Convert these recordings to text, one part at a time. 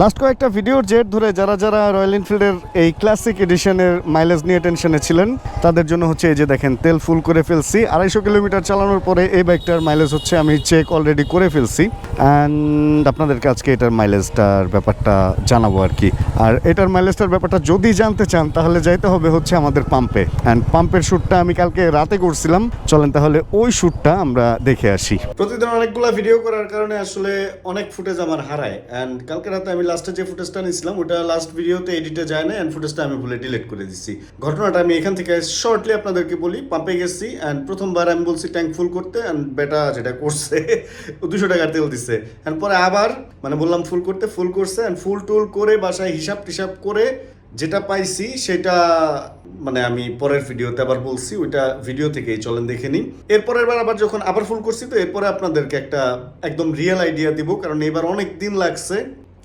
Last কয়েকটা ভিডিওর jet ধরে যারা যারা রয়্যাল এনফিল্ডের এই ক্লাসিক এডিশনের মাইলেজ নিয়ে টেনশনে ছিলেন, তাদের জন্য হচ্ছে এই যে দেখেন, তেল ফুল করে ফেলছি। আড়াইশো কিলোমিটার চালানোর পরে এই বাইকটার মাইলেজ হচ্ছে আমি চেক অলরেডি করে ফেলছি। অ্যান্ড আপনাদেরকে আজকে এটার মাইলেজটার ব্যাপারটা জানাব আর কি। আর এটার মাইলেজটার ব্যাপারটা যদি জানতে চান, তাহলে যাইতে হবে হচ্ছে আমাদের পাম্পে অ্যান্ড পাম্পের শ্যুটটা আমি কালকে রাতে করছিলাম। চলেন তাহলে ওই শ্যুটটা আমরা দেখে আসি। প্রতিদিন অনেকগুলো ভিডিও করার কারণে আসলে অনেক ফুটেজ আমার হারায়। অ্যান্ড কালকে রাতে আমি লাস্টে যে ফুটেজটা নিয়েছিলাম, ওটা লাস্ট ভিডিওতে এডিটে যায় না অ্যান্ড ফুটেজটা আমি ভুলে ডিলিট করে দিচ্ছি ঘটনাটা আমি এখান থেকে শর্টলি আপনাদেরকে বলি পাম্পে গেছি অ্যান্ড প্রথমবার আমি বলছি ট্যাঙ্ক ফুল করতে অ্যান্ড বেটা যেটা করছে, দুশো টাকার তেল দিচ্ছে অ্যান্ড পরে আবার মানে বললাম ফুল করতে ফুল করছে অ্যান্ড ফুল টুল করে বাসায় হিসাব টিসাব করে যেটা পাইছি, সেটা মানে আমি পরের ভিডিওতে আবার বলছি, ওইটা ভিডিও থেকেই চলেন দেখে নিন। এরপরের বার আবার যখন আবার ফুল করছি, তো এরপরে আপনাদেরকে একটা একদম রিয়েল আইডিয়া দিব, কারণ এবার অনেক দিন লাগছে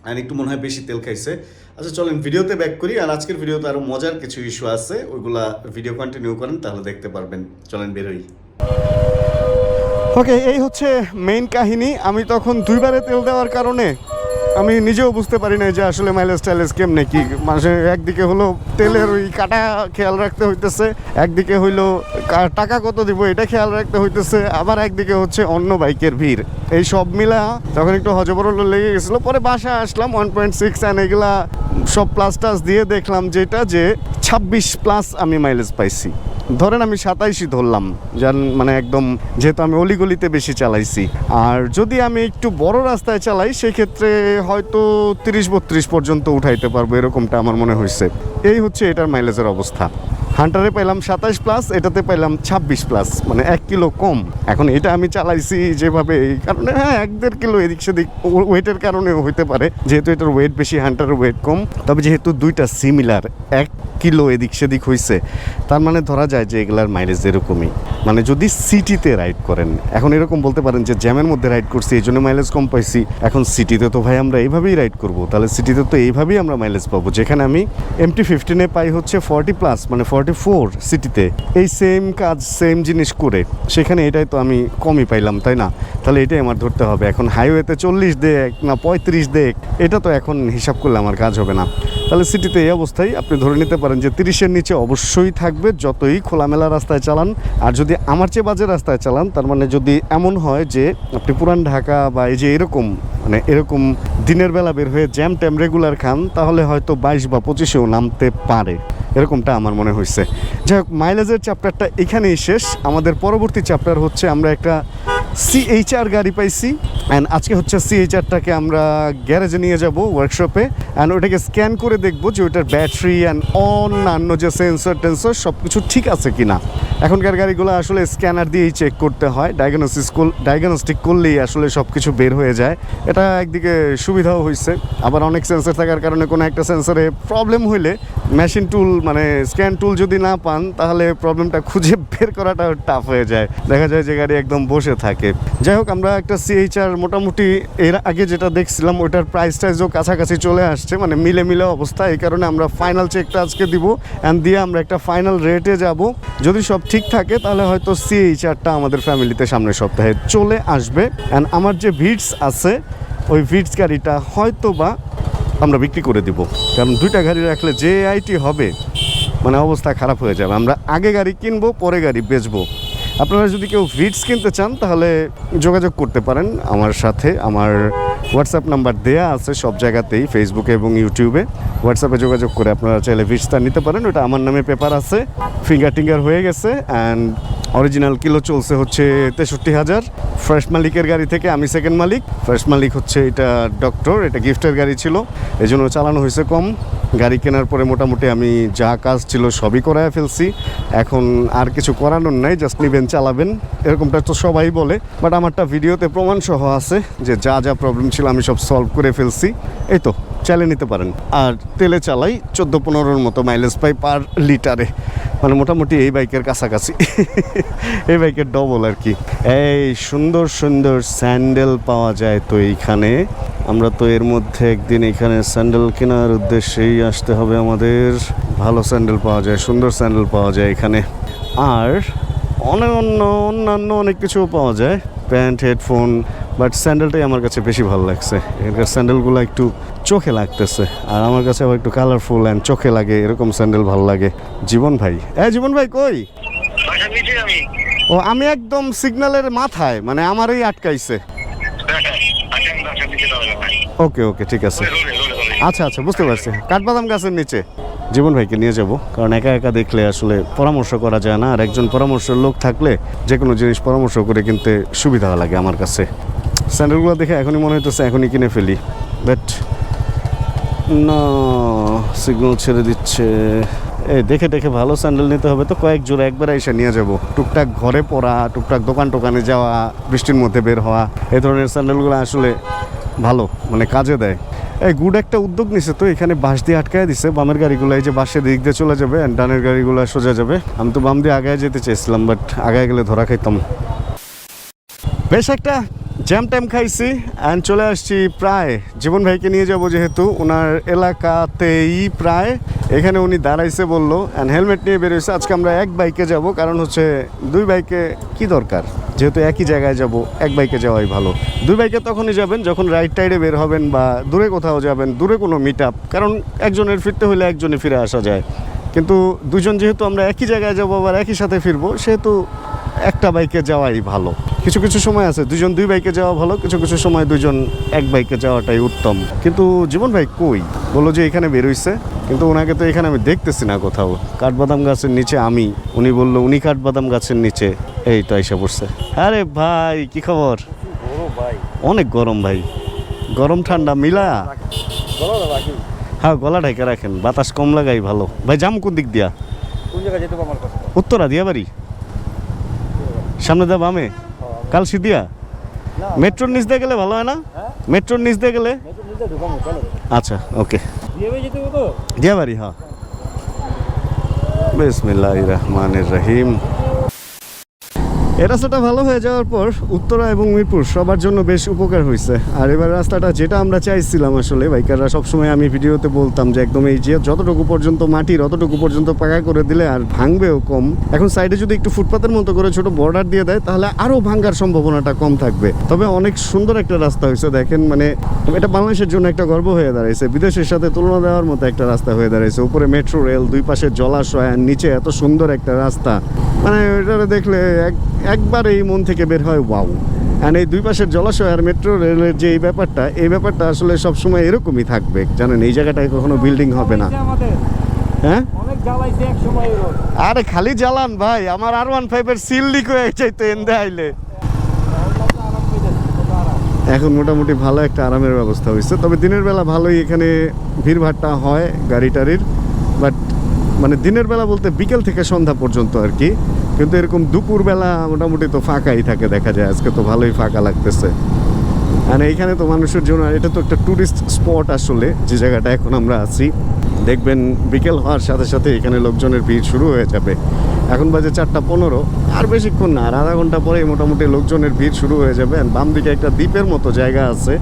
আর একটু মনে হয় বেশি তেল খাইছে। আচ্ছা চলেন, ভিডিওতে ব্যাক করি। আর আজকের ভিডিওতে আরও মজার কিছু ইস্যু আছে। ওইগুলা ভিডিও কন্টিনিউ করেন, তাহলে দেখতে পারবেন। চলেন বেরোই ওকে এই হচ্ছে মেইন কাহিনী। আমি তখন দুইবারে তেল দেওয়ার কারণে আমি নিজেও বুঝতে পারি না যে আসলে মাইলেজ টাইলেজ কেমনে কি। মানুষের একদিকে হলো তেলের ওই কাটা খেয়াল রাখতে হইতেছে, একদিকে হইল টাকা কত দিব এটা খেয়াল রাখতে হইতেছে, আবার একদিকে হচ্ছে অন্য বাইকের ভিড়। এই সব মিলা তখন একটু হজবরল লেগে গেছিল, পরে বাসায় আসলাম ওয়ান পয়েন্ট সিক্স অ্যান্ড এগুলা সব প্লাস টাস দিয়ে দেখলাম যেটা যে ছাব্বিশ প্লাস আমি মাইলেজ পাইছি। ধরেন আমি সাতাইশই ধরলাম, যার মানে একদম যেহেতু আমি অলিগলিতে বেশি চালাইছি। আর যদি আমি একটু বড় রাস্তায় চালাই, সেক্ষেত্রে হয়তো তিরিশ বত্রিশ পর্যন্ত উঠাইতে পারব, এরকমটা আমার মনে হয়েছে এই হচ্ছে এটার মাইলেজের অবস্থা। হান্টারে পাইলাম সাতাইশ প্লাস এটাতে পাইলাম ছাব্বিশ প্লাস মানে এক কিলো কম। এখন এটা আমি চালাইছি যেভাবে এই কারণে হ্যাঁ এক দেড় কিলো এদিক সেদিক ওয়েটের কারণেও হইতে পারে। যেহেতু এটার ওয়েট বেশি, হান্টারের ওয়েট কম, তবে যেহেতু দুইটা সিমিলার এক কিলো এদিক সেদিক হয়েছে তার মানে ধরা যায় যে এগুলার মাইলেজ এরকমই। মানে যদি সিটিতে রাইড করেন, এখন এরকম বলতে পারেন যে জ্যামের মধ্যে রাইড করছি, এই জন্য মাইলেজ কম পাইছি, এখন সিটিতে তো ভাই আমরা এইভাবেই রাইড করব, তাহলে সিটিতে তো এইভাবেই আমরা মাইলেজ পাবো। যেখানে আমি এমটি ফিফটিনে পাই হচ্ছে ফর্টি প্লাস মানে ফর্টি ফোর সিটিতে এই সেম কাজ সেম জিনিস করে। সেখানে এটাই তো আমি কমই পাইলাম, তাই না? তাহলে এটাই আমার ধরতে হবে। এখন হাইওয়েতে চল্লিশ দেখ না পঁয়ত্রিশ দেখ এটা তো এখন হিসাব করলে আমার কাজ হবে না। তাহলে সিটিতে এই অবস্থায় আপনি ধরে নিতে পারেন যে তিরিশের নিচে অবশ্যই থাকবে যতই খোলামেলা রাস্তায় চালান। আর যদি আমার চেয়ে বাজে রাস্তায় চালান, তার মানে যদি এমন হয় যে আপনি পুরান ঢাকা বা এই যে এরকম মানে এরকম দিনের বেলা বের হয়ে জ্যাম ট্যাম রেগুলার খান, তাহলে হয়তো বাইশ বা পঁচিশেও নামতে পারে। এরকমটা আমার মনে হয়েছে। যাই হোক মাইলেজের চ্যাপ্টারটা এখানেই শেষ। আমাদের পরবর্তী চ্যাপ্টার হচ্ছে আমরা একটা সিএইচআর গাড়ি পাইছি। অ্যান্ড আজকে হচ্ছে সিএইচআরটাকে আমরা গ্যারেজে নিয়ে যাব ওয়ার্কশপে অ্যান্ড ওটাকে স্ক্যান করে দেখব যে ওটার ব্যাটারি অ্যান্ড অন্যান্য যে সেন্সর টেন্সর সব কিছু ঠিক আছে কি না এখনকার গাড়িগুলো আসলে স্ক্যানার দিয়েই চেক করতে হয়। ডায়াগনোসিস ডায়াগনস্টিক করলেই আসলে সব কিছু বের হয়ে যায়। এটা একদিকে সুবিধাও হয়েছে আবার অনেক সেন্সর থাকার কারণে কোনো একটা সেন্সরে প্রবলেম হইলে মেশিন টুল মানে স্ক্যান টুল যদি না পান, তাহলে প্রবলেমটা খুঁজে বের করাটা টাফ হয়ে যায়। দেখা যায় যে গাড়ি একদম বসে থাকে। যাই হোক, আমরা একটা সিএইচআর মোটামুটি এর আগে যেটা দেখছিলাম ওটার প্রাইস টাইজও কাছাকাছি চলে আসছে মানে মিলে মিলে অবস্থা। এই কারণে আমরা ফাইনাল চেকটা আজকে দিব অ্যান্ড দিয়ে আমরা একটা ফাইনাল রেটে যাব। যদি সব ঠিক থাকে, তাহলে হয়তো সিএইচআরটা আমাদের ফ্যামিলিতে সামনের সপ্তাহে চলে আসবে। অ্যান্ড আমার যে ভিডস আছে, ওই ভিডস গাড়িটা হয়তো বা আমরা বিক্রি করে দিব। কারণ দুইটা গাড়ি রাখলে যে আইটি হবে মানে অবস্থা খারাপ হয়ে যাবে। আমরা আগে গাড়ি কিনবো, পরে গাড়ি বেচবো। আপনারা যদি কেউ ভিডস কিনতে চান, তাহলে যোগাযোগ করতে পারেন আমার সাথে। আমার হোয়াটসঅ্যাপ নাম্বার দেয়া আছে সব জায়গাতেই ফেসবুকে এবং ইউটিউবে হোয়াটসঅ্যাপে যোগাযোগ করে আপনারা চাইলে ভিডসটা নিতে পারেন। ওটা আমার নামে পেপার আছে ফিঙ্গার টিঙ্গার হয়ে গেছে অ্যান্ড অরিজিনাল কিলো চলছে হচ্ছে তেষট্টি হাজার। ফার্স্ট মালিকের গাড়ি থেকে আমি সেকেন্ড মালিক। ফার্স্ট মালিক হচ্ছে এটা ডক্টর এটা গিফটের গাড়ি ছিল। এই জন্য চালানো হয়েছে কম। গাড়ি কেনার পরে মোটামুটি আমি যা কাজ ছিল সবই করায় ফেলছি। এখন আর কিছু করানোর নাই জাস্ট নিবেন, চালাবেন। এরকমটা তো সবাই বলে। বাট আমারটা ভিডিওতে প্রমাণ সহ আছে যে যা যা প্রবলেম ছিল আমি সব সলভ করে ফেলছি। এই তো। চালিয়ে নিতে পারেন। আর তেলে চালাই চোদ্দ পনেরোর মতো মাইলেজ পাই পার লিটারে মানে মোটামুটি এই বাইকের কাছাকাছি। এই বাইকের ডবল আর কি। এই সুন্দর সুন্দর স্যান্ডেল পাওয়া যায় তো এইখানে। আমরা তো এর মধ্যে একদিন এখানে স্যান্ডেল কেনার উদ্দেশ্যেই আসতে হবে আমাদের। ভালো স্যান্ডেল পাওয়া যায়, সুন্দর স্যান্ডেল পাওয়া যায় এখানে। আর অনেক অন্য অন্যান্য অনেক কিছুও পাওয়া যায়। প্যান্ট, হেডফোন বাট স্যান্ডেলটাই আমার কাছে বেশি ভালো লাগছে। এখানকার স্যান্ডেলগুলো একটু চোখে লাগতেছে আর আমার কাছে আবার একটু কালারফুল অ্যান্ড চোখে লাগে এরকম স্যান্ডেল ভালো লাগে। জীবন ভাই। হ্যাঁ জীবন ভাই কই? আমি। ও আমি একদম সিগন্যালের মাথায় মানে আমারই আটকাইছে। ওকে ওকে ঠিক আছে। আচ্ছা আচ্ছা বুঝতে পারছি। কাঠবাদাম গাছের নিচে। জীবন ভাইকে নিয়ে যাব কারণ একা একা দেখলে আসলে পরামর্শ করা যায় না আর একজন পরামর্শের লোক থাকলে যে কোনো জিনিস পরামর্শ করে কিনতে সুবিধা লাগে আমার কাছে। স্যান্ডেলগুলো দেখে এখনই মনে হইতেছে এখনই কিনে ফেলি। বাট না সিগন্যাল ছেড়ে দিচ্ছে। এই দেখে দেখে ভালো স্যান্ডেল নিতে হবে তো কয়েক জোড়া একবার এসে নিয়ে যাব। টুকটাক ঘরে পড়া, টুকটাক দোকান টোকানে যাওয়া, বৃষ্টির মধ্যে বের হওয়া, এই ধরনের স্যান্ডেলগুলো আসলে ভালো মানে কাজে দেয়। এই গুড একটা উদ্যোগ নিছে তো, এখানে বাঁশ দিয়ে আটকায় দিছে। বামের গাড়িগুলো এই যে বাসের দিক দিয়ে চলে যাবে ডানের গাড়িগুলো সোজা যাবে। আমি তো বাম দিয়ে আগায় যেতে চাইছিলাম বাট আগায় গেলে ধরা খাইতাম। বেশ একটা জ্যাম ট্যাম খাইছি অ্যান্ড চলে আসছি প্রায়, জীবন ভাইকে নিয়ে যাব যেহেতু, ওনার এলাকাতেই প্রায়। এখানে উনি দাঁড়াইছে বলল অ্যান্ড হেলমেট নিয়ে বেরোইছে আজকে আমরা এক বাইকে যাব, কারণ হচ্ছে দুই বাইকে কি দরকার? যেহেতু একই জায়গায় যাব, এক বাইকে যাওয়াই ভালো। দুই বাইকে তখনই যাবেন যখন রাইট টাইডে বের হবেন বা দূরে কোথাও যাবেন, দূরে কোনো মিট আপ কারণ একজনের ফিরতে হলে একজনে ফিরে আসা যায়। কিন্তু দুজন যেহেতু আমরা একই জায়গায় যাব আবার একই সাথে ফিরবো, সেহেতু একটা বাইকে যাওয়াই ভালো। কিছু কিছু সময় আছে দুজন দুই বাইকে যাওয়া ভালো কিছু কিছু সময় দুজন এক বাইকে যাওয়াটাই উত্তম। কিন্তু জীবন ভাই কই? বলল যে এখানে বেরোইছে কিন্তু ওনাকে তো এখানে আমি দেখতেছি না কোথাও। কাঠবাদাম গাছের নিচে আমি উনি বলল উনি কাঠবাদাম গাছের নিচে। এই তো এসে পড়ছে। আরে ভাই কি খবর? অনেক গরম ভাই। গরম ঠান্ডা মিলা? হ্যাঁ গলা ঢেকে রাখেন বাতাস কম লাগাই ভালো। ভাই যাম কোন দিক দিয়া? কোন জায়গায় যেতে আমার কথা উত্তরা দিয়া বাড়ি সামনে দা বামে? কাল সিদ্ধিয়া মেট্রোর নিচ দিয়ে গেলে ভালো হয় না? হ্যাঁ। মেট্রোর নিচ দিয়ে গেলে? আচ্ছা ওকে। দিয়া বাড়ি হ্যাঁ। বিসমিল্লাহ রহমান রহিম। এই রাস্তাটা ভালো হয়ে যাওয়ার পর উত্তরা এবং মিরপুর সবার জন্য বেশ উপকার হয়েছে। আর এবার রাস্তাটা যেটা আমরা চাইছিলাম আসলে, বাইকাররা সবসময় আমি ভিডিওতে বলতাম যে একদম এই যে যতটুকু পর্যন্ত মাটির অতটুকু পর্যন্ত পাকা করে দিলে আর ভাঙবেও কম। এখন সাইডে যদি একটু ফুটপাতের মতো করে ছোট বর্ডার দিয়ে দেয়, তাহলে আরও ভাঙার সম্ভাবনাটা কম থাকবে। তবে অনেক সুন্দর একটা রাস্তা হয়েছে, দেখেন মানে এটা বাংলাদেশের জন্য একটা গর্ব হয়ে দাঁড়াইছে। বিদেশের সাথে তুলনা দেওয়ার মতো একটা রাস্তা হয়ে দাঁড়াইছে। উপরে মেট্রো রেল দুই পাশে জলাশয়, আর নিচে এত সুন্দর একটা রাস্তা। মানে এটা দেখলে এক একবার এই মন থেকে বের হয় ওয়াও। অ্যান্ড এই দুই পাশের জলাশয় আর মেট্রো রেলের যে এই ব্যাপারটা এই ব্যাপারটা আসলে সবসময় এরকমই থাকবে। জানেন এই জায়গাটায় কখনো বিল্ডিং হবে না। হ্যাঁ? আরে খালি জ্বালান ভাই আমার আর ওয়ান ফাইভের সিল লিক হয়ে যাইতো এন্দে আইলে। এখন মোটামুটি ভালো একটা আরামের ব্যবস্থা হয়েছে। তবে দিনের বেলা ভালোই এখানে ভিড়ভাট্টা হয় গাড়ি টাড়ির। বাট মানে দিনের বেলা বলতে বিকেল থেকে সন্ধ্যা পর্যন্ত আর কি। কিন্তু এরকম দুপুরবেলা মোটামুটি তো ফাঁকাই থাকে, দেখা যায়। আজকে তো ভালোই ফাঁকা লাগতেছে। আর এইখানে তো মানুষের জন্য এটা তো একটা ট্যুরিস্ট স্পট আসলে, যে জায়গাটা এখন আমরা আছি। দেখবেন বিকেল হওয়ার সাথে সাথে এখানে লোকজনের ভিড় শুরু হয়ে যাবে। এখন বাজে চারটা পনেরো, আর বেশিক্ষণ না, আর আধা ঘণ্টা পরেই মোটামুটি লোকজনের ভিড় শুরু হয়ে যাবে। আর বাম দিকে একটা দ্বীপের মতো জায়গা আছে,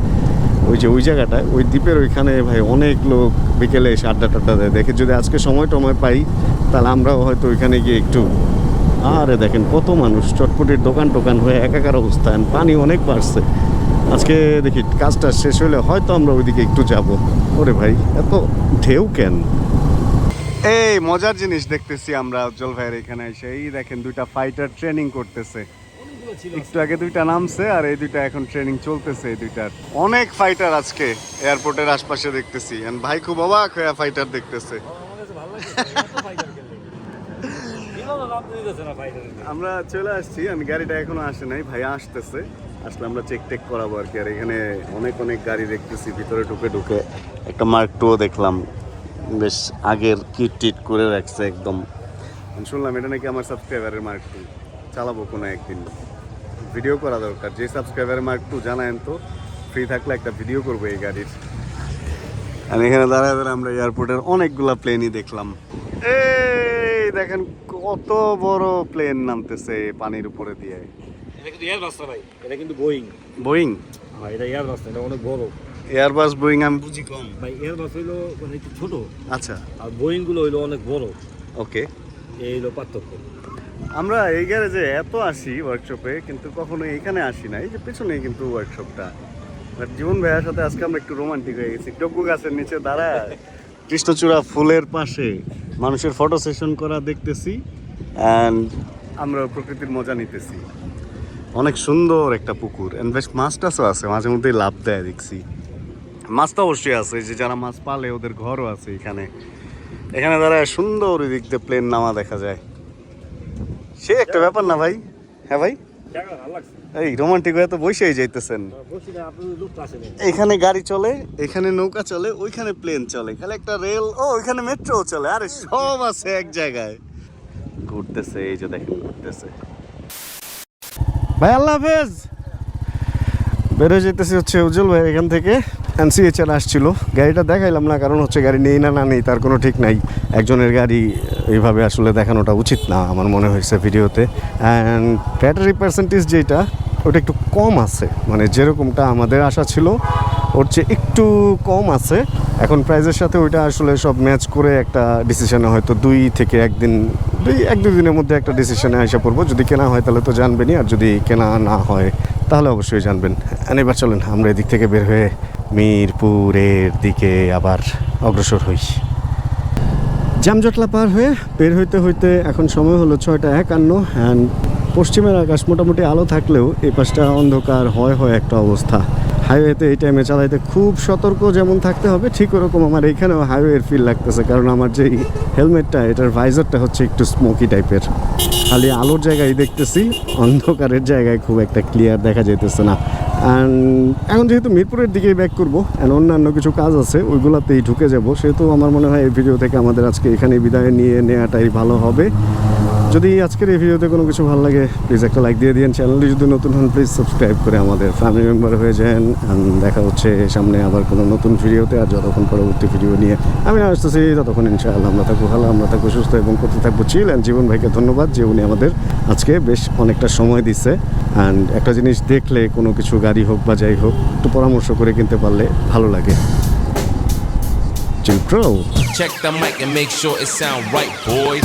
ওই যে ওই জায়গাটায়। ওই দ্বীপের ওইখানে ভাই অনেক লোক বিকেলে এসে আড্ডা টাড্ডা দেয়। দেখে যদি আজকে সময় টময় পাই, তাহলে আমরাও হয়তো ওইখানে গিয়ে একটু আরে দেখেন কত মানুষ চটপটির দোকান টোকান হয়ে একাকার অবস্থা and পানি অনেক বাড়ছে। আজকে দেখি কাজটা শেষ হলে হয়তো আমরা ওইদিকে একটু যাব। ওরে ভাই এত ঢেউ কেন? এই মজার জিনিস দেখতেছি আমরা উজ্জ্বল ভাইয়ের এখানে এসে। এই দেখেন দুইটা ফাইটার ট্রেনিং করতেছে। একটু আগে দুইটা নামছে আর এই দুইটা এখন ট্রেনিং চলতেছে এই দুইটার। অনেক ফাইটার আজকে এয়ারপোর্টের আশপাশে দেখতেছি ভাই খুব অবাক হয়ে ফাইটার দেখতেছে আমার কাছে ভালো লাগছে এত ফাইটার খেললে বিমানও নাম দিতেছে না ফাইটারের আমরা চলে আসছি আমি গাড়িটা এখনও আসে নাই ভাই আসতেছে। আসলে আমরা চেক টেক করাবো আর কি আর এখানে অনেক অনেক গাড়ি দেখতেছি ভিতরে ঢুকে ঢুকে। একটা মার্ক টুও দেখলাম বেশ আগের কিট টিট করে রাখছে একদম। শুনলাম এটা নাকি আমার সাবস্ক্রাইবারের মার্ক টু চালাবো কোনো একদিন। ভিডিও করা দরকার যে সাবস্ক্রাইবারের মার্ক টু জানায়েন তো ফ্রি থাকলে একটা ভিডিও করব এই গাড়ির। আর এখানে দাঁড়ায় আমরা এয়ারপোর্টের অনেকগুলা প্লেনই দেখলাম। এই! দেখেন কত বড় প্লেন নামতেছে পানির উপরে দিয়ে। এটা কিন্তু এয়ার রাস্তা ভাই এটা কিন্তু বোয়িং বোয়িং হ্যাঁ এটা এয়ার রাস্তা এটা অনেক বড়। এয়ারবাস বোয়িং আমি বুঝি কম। ভাই এয়ার বাস হইল মানে একটু ছোট। আচ্ছা। আর বোয়িংগুলো হইল অনেক বড়। ওকে এই হইল পার্থক্য। আমরা এই গ্যারেজে এত আসি ওয়ার্কশপে কিন্তু কখনো এখানে আসি না। এই যে পেছনেই কিন্তু ওয়ার্কশপটা বাট জীবন ভাইয়ার সাথে আজকে আমরা একটু রোমান্টিক হয়ে গেছি। ডব্বু গাছের নিচে দাঁড়ায়। কৃষ্ণচূড়া ফুলের পাশে মানুষের ফটো সেশন করা দেখতেছি অ্যান্ড আমরা প্রকৃতির মজা নিতেছি। অনেক সুন্দর একটা পুকুর অ্যান্ড বেশ মাছ টাছও আছে, মাঝে মধ্যেই লাভ দেয় দেখছি। মাছ তো অবশ্যই আছে যে যারা মাছ পালে ওদের ঘরও আছে এখানে। এখানে দাঁড়ায় সুন্দর ওই দিক দিয়ে প্লেন নামা দেখা যায়। সে একটা ব্যাপার না ভাই? হ্যাঁ ভাই? এই রোমান্টিক হয়ে তো বসেই যাইতেছেন। এখানে গাড়ি চলে, এখানে নৌকা চলে, ওইখানে প্লেন চলে। খালি একটা রেল ও, ওইখানে মেট্রো চলে। আরে সব আছে এক জায়গায়। ঘুরতেছে, এই যে দেখেন, ঘুরতেছে। ভাই, আল্লাহ হাফেজ। বেরো যেতেছি হচ্ছে উজ্জ্বল ভাই এখান থেকে। এনসিএচআর আসছিল। গাড়িটা দেখাইলাম না, কারণ হচ্ছে গাড়ি নেই না না নেই, তার কোনো ঠিক নাই। একজনের গাড়ি এইভাবে আসলে দেখানোটা উচিত না, আমার মনে হয়েছে ভিডিওতে। অ্যান্ড ব্যাটারি পার্সেন্টেজ যেটা, ওটা একটু কম আছে। মানে যেরকমটা আমাদের আশা ছিল ওর চেয়ে একটু কম আছে, এখন প্রাইজের সাথে ওইটা আসলে সব ম্যাচ করে একটা ডিসিশনে হয়তো দুই থেকে একদিন, দুই, এক, দুই দিনের মধ্যে একটা ডিসিশনে আসা পড়ব। যদি কেনা হয় তাহলে তো জানবেনই, আর যদি কেনা না হয় তাহলে অবশ্যই জানবেন। এবার চলেন, আমরা এদিক থেকে বের হয়ে মিরপুরের দিকে আবার অগ্রসর হই। জামজটলা পার হয়ে বের হইতে হইতে এখন সময় হলো ছয়টা একান্ন অ্যান্ড পশ্চিমের আকাশ মোটামুটি আলো থাকলেও এই পাশটা অন্ধকার, হয় হয় একটা অবস্থা। হাইওয়েতে এই টাইমে চালাইতে খুব সতর্ক যেমন থাকতে হবে, ঠিক ওরকম আমার এইখানেও হাইওয়ের ফিল লাগতেছে। কারণ আমার যে হেলমেটটা এটার ভাইজারটা হচ্ছে একটু স্মোকি টাইপের খালি আলোর জায়গায় দেখতেছি, অন্ধকারের জায়গায় খুব একটা ক্লিয়ার দেখা যেতেছে না। এখন যেহেতু মিরপুরের দিকেই ব্যাক করব অ্যান্ড অন্যান্য কিছু কাজ আছে, ওইগুলোতেই ঢুকে যাব। সেহেতু আমার মনে হয় এই ভিডিও থেকে আমাদের আজকে এখানে বিদায় নিয়ে নেওয়াটাই ভালো হবে। যদি আজকের এই ভিডিওতে কোনো কিছু ভালো লাগে প্লিজ একটা লাইক দিয়ে দিন চ্যানেলটি যদি নতুন হন প্লিজ সাবস্ক্রাইব করে আমাদের ফ্যামিলি মেম্বার হয়ে যান। দেখা হচ্ছে সামনে আবার কোনো নতুন ভিডিওতে। আর যতক্ষণ পরবর্তী ভিডিও নিয়ে আমি আসতেছি ততক্ষণ ইনশাআল্লাহ আমরা থাকব ভালো আমরা থাকব সুস্থ এবং করতে থাকব চিল অ্যান্ড জীবন ভাইকে ধন্যবাদ যে উনি আমাদের আজকে বেশ অনেকটা সময় দিচ্ছে অ্যান্ড একটা জিনিস দেখলে কোনো কিছু গাড়ি হোক বা যাই হোক একটু পরামর্শ করে কিনতে পারলে ভালো লাগে। Check the mic and make sure it sound right, boys.